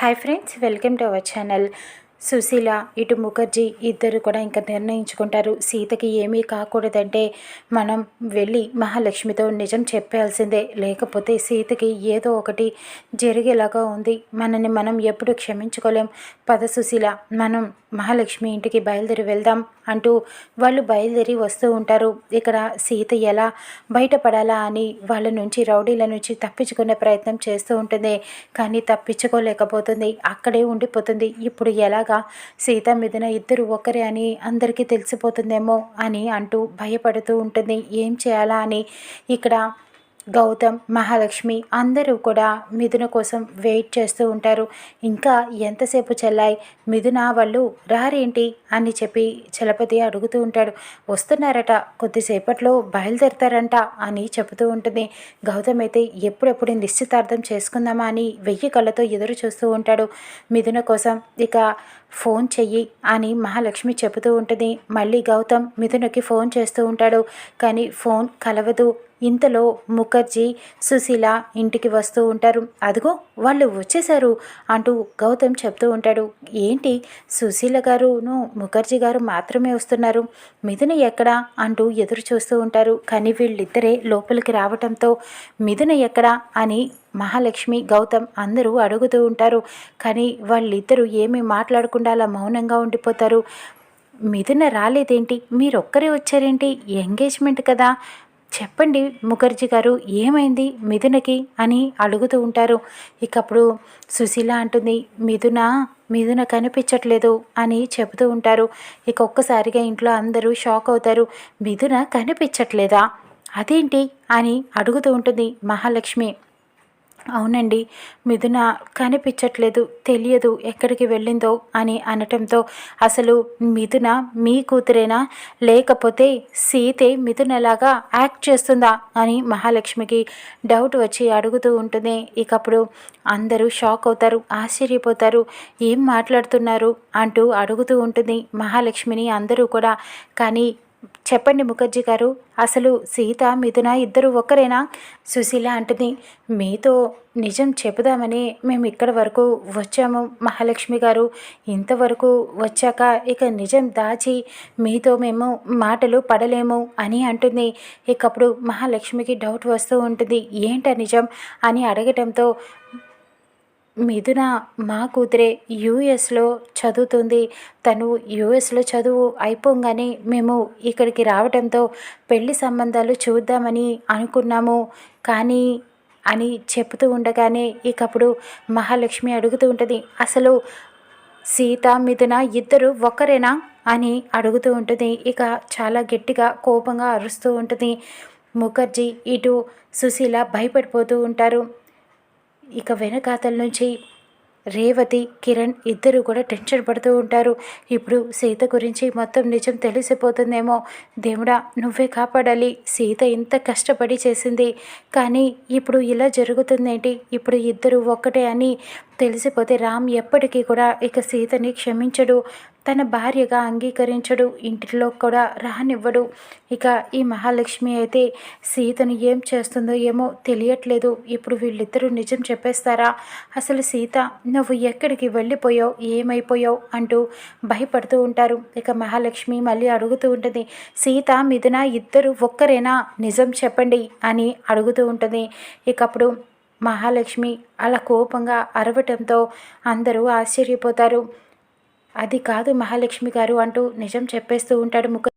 Hi friends welcome to our channel. Sushila ఇటు ముఖర్జీ ఇద్దరు కూడా ఇంకా నిర్ణయించుకుంటారు. సీతకి ఏమీ కాకూడదంటే మనం వెళ్ళి మహాలక్ష్మితో నిజం చెప్పాల్సిందే. లేకపోతే సీతకి ఏదో ఒకటి జరిగేలాగా ఉంది. మనని మనం ఎప్పుడు క్షమించుకోలేం. పద సుశీల మనం మహాలక్ష్మి ఇంటికి బయలుదేరి వెళ్దాం. అంటూ వాళ్ళు బయలుదేరి వస్తూ ఉంటారు. ఇక్కడ సీత ఎలా బయటపడాలా అని వాళ్ళ నుంచి రౌడీల నుంచి తప్పించుకునే ప్రయత్నం చేస్తూ ఉంటుంది. కానీ తప్పించుకోలేకపోతుంది. అక్కడే ఉండిపోతుంది. ఇప్పుడు ఎలాగా సీత మీదన ఇద్దరు ఒకరే అని అందరికీ తెలిసిపోతుందేమో అని అంటూ భయపడుతూ ఉంటుంది. ఏం చేయాలా అని ఇక్కడ గౌతమ్ మహాలక్ష్మి అందరూ కూడా మిథున కోసం వెయిట్ చేస్తూ ఉంటారు. ఇంకా ఎంతసేపు చెల్లాయి? మిథున వాళ్ళు రారేంటి? అని చెప్పి చలపతి అడుగుతూ ఉంటాడు. వస్తున్నారట కొద్దిసేపట్లో బయలుదేరతారంట అని చెబుతూ ఉంటుంది. గౌతమ్ అయితే ఎప్పుడెప్పుడు నిశ్చితార్థం చేసుకుందామా అని వెయ్యి కళ్ళతో ఎదురు చూస్తూ ఉంటాడు. మిథున కోసం ఇక ఫోన్ చెయ్యి అని మహాలక్ష్మి చెబుతూ ఉంటుంది. మళ్ళీ గౌతమ్ మిథునకి ఫోన్ చేస్తూ ఉంటాడు. కానీ ఫోన్ కలవదు. ఇంతలో ముఖర్జీ సుశీల ఇంటికి వస్తూ ఉంటారు. అదిగో వాళ్ళు వచ్చేశారు అంటూ గౌతమ్ చెప్తూ ఉంటాడు. ఏంటి? సుశీల గారును ముఖర్జీ గారు మాత్రమే వస్తున్నారు. మిథున ఎక్కడా? అంటూ ఎదురు చూస్తూ ఉంటారు. కానీ వీళ్ళిద్దరే లోపలికి రావటంతో మిథున ఎక్కడా? అని మహాలక్ష్మి గౌతమ్ అందరూ అడుగుతూ ఉంటారు. కానీ వాళ్ళిద్దరూ ఏమీ మాట్లాడకుండా అలా మౌనంగా ఉండిపోతారు. మిథున రాలేదేంటి? మీరొక్కరే వచ్చారేంటి? ఎంగేజ్మెంట్ కదా? చెప్పండి ముఖర్జీ గారు ఏమైంది మిథునకి అని అడుగుతూ ఉంటారు. ఇకప్పుడు సుశీల అంటుంది మిథున మిథున కనిపించట్లేదు అని చెబుతూ ఉంటారు. ఇక ఒక్కసారిగా ఇంట్లో అందరూ షాక్ అవుతారు మిథున కనిపించట్లేదా? అదేంటి అని అడుగుతూ ఉంటుంది మహాలక్ష్మి. అవునండి మిథున కనిపించట్లేదు తెలియదు ఎక్కడికి వెళ్ళిందో అని అనటంతో అసలు మిథున మీ కూతురేనా? లేకపోతే సీతే మిథునలాగా యాక్ట్ చేస్తుందా? అని మహాలక్ష్మికి డౌట్ వచ్చి అడుగుతూ ఉంటుంది. ఇకప్పుడు అందరూ షాక్ అవుతారు ఆశ్చర్యపోతారు ఏం మాట్లాడుతున్నారు అంటూ అడుగుతూ ఉంటుంది మహాలక్ష్మిని అందరూ కూడా. కానీ చెప్పండి ముఖర్జీ గారు అసలు సీత మిథున ఇద్దరు ఒక్కరేనా? సుశీల అంటుంది మీతో నిజం చెబుదామని మేము ఇక్కడ వరకు వచ్చాము మహాలక్ష్మి గారు. ఇంతవరకు వచ్చాక ఇక నిజం దాచి మీతో మేము మాటలు పడలేము అని అంటుంది. ఇకప్పుడు మహాలక్ష్మికి డౌట్ వస్తూ ఉంటుంది ఏంట నిజం అని అడగటంతో మిథున మా కూతురే యూఎస్లో చదువుతుంది. తను యూఎస్లో చదువు అయిపోగానే మేము ఇక్కడికి రావడంతో పెళ్ళి సంబంధాలు చూద్దామని అనుకున్నాము. కానీ అని చెప్తూ ఉండగానే ఇకప్పుడు మహాలక్ష్మి అడుగుతూ ఉంటుంది అసలు సీత మిథున ఇద్దరు ఒక్కరేనా? అని అడుగుతూ ఉంటుంది. ఇక చాలా గట్టిగా కోపంగా అరుస్తూ ఉంటుంది ముఖర్జీ. ఇటు సుశీల భయపడిపోతూ ఉంటారు. ఇక వెనకాతల నుంచి రేవతి కిరణ్ ఇద్దరు కూడా టెన్షన్ పడుతూ ఉంటారు. ఇప్పుడు సీత గురించి మొత్తం నిజం తెలిసిపోతుందేమో. దేవుడా నువ్వే కాపాడాలి. సీత ఇంత కష్టపడి చేసింది. కానీ ఇప్పుడు ఇలా జరుగుతుందేంటి? ఇప్పుడు ఇద్దరు ఒక్కటే అని తెలిసిపోతే రామ్ ఎప్పటికీ కూడా ఇక సీతని క్షమించడు. తన భార్యగా అంగీకరించడు. ఇంటిలో కూడా రానివ్వడు. ఇక ఈ మహాలక్ష్మి అయితే సీతను ఏం చేస్తుందో ఏమో తెలియట్లేదు. ఇప్పుడు వీళ్ళిద్దరూ నిజం చెప్పేస్తారా? అసలు సీత నువ్వు ఎక్కడికి వెళ్ళిపోయావు? ఏమైపోయావు? అంటూ భయపడుతూ ఉంటారు. ఇక మహాలక్ష్మి మళ్ళీ అడుగుతూ ఉంటుంది సీత మిథున ఇద్దరు ఒక్కరేనా? నిజం చెప్పండి అని అడుగుతూ ఉంటుంది. ఇకప్పుడు మహాలక్ష్మి అలా కోపంగా అరవటంతో అందరూ ఆశ్చర్యపోతారు. అది కాదు మహాలక్ష్మి గారు అంటూ నిజం చెప్పేస్తూ ఉంటాడు ముఖ